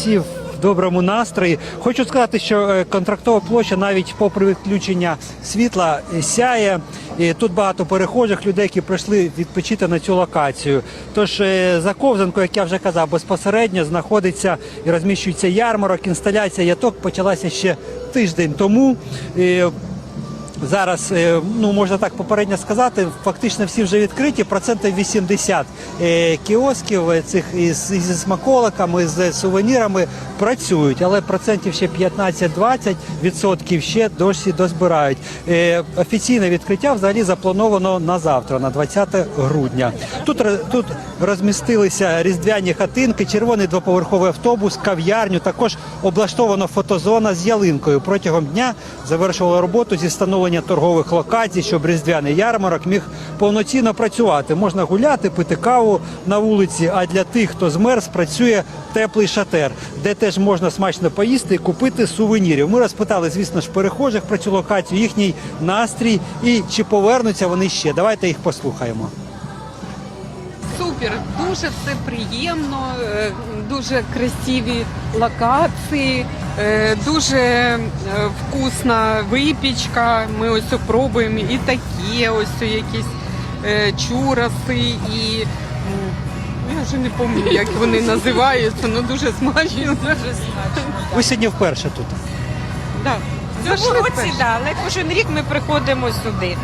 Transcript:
всі в доброму настрої. Хочу сказати, що е, контрактова площа навіть попри відключення світла е, сяє. І тут багато перехожих людей, які прийшли відпочити на цю локацію. Тож е, за ковзанкою, як я вже казав, безпосередньо знаходиться і розміщується ярмарок. Інсталяція яток почалася ще тиждень тому. Зараз, е, ну можна так попередньо сказати, фактично всі вже відкриті. Процентів 80 е, кіосків е, цих із, зі смаколиками, з сувенірами працюють, але процентів ще 15-20 відсотків ще досі дозбирають. Офіційне відкриття взагалі заплановано на завтра, на 20 грудня. Тут тут розмістилися різдвяні хатинки, червоний двоповерховий автобус, кав'ярню. Також облаштована фотозона з ялинкою. Протягом дня завершували роботу зі встановлення торгових локацій, щоб різдвяний ярмарок міг повноцінно працювати. Можна гуляти, пити каву на вулиці. А для тих, хто змерз, працює теплий шатер, де теж можна смачно поїсти і купити сувенірів. Ми розпитали, звісно ж, перехожих про цю локацію, їхній настрій і чи повернуться вони ще. Давайте їх послухаємо. Супер, дуже все приємно, е, дуже красиві локації, дуже е, вкусна випічка. Ми ось пробуємо і такі ось якісь е, чураси, і я вже не пам'ятаю, як вони називаються, але дуже смачно. Дуже смачно. Ви сьогодні вперше тут. Да. В цьому році, да, але кожен рік ми приходимо сюди.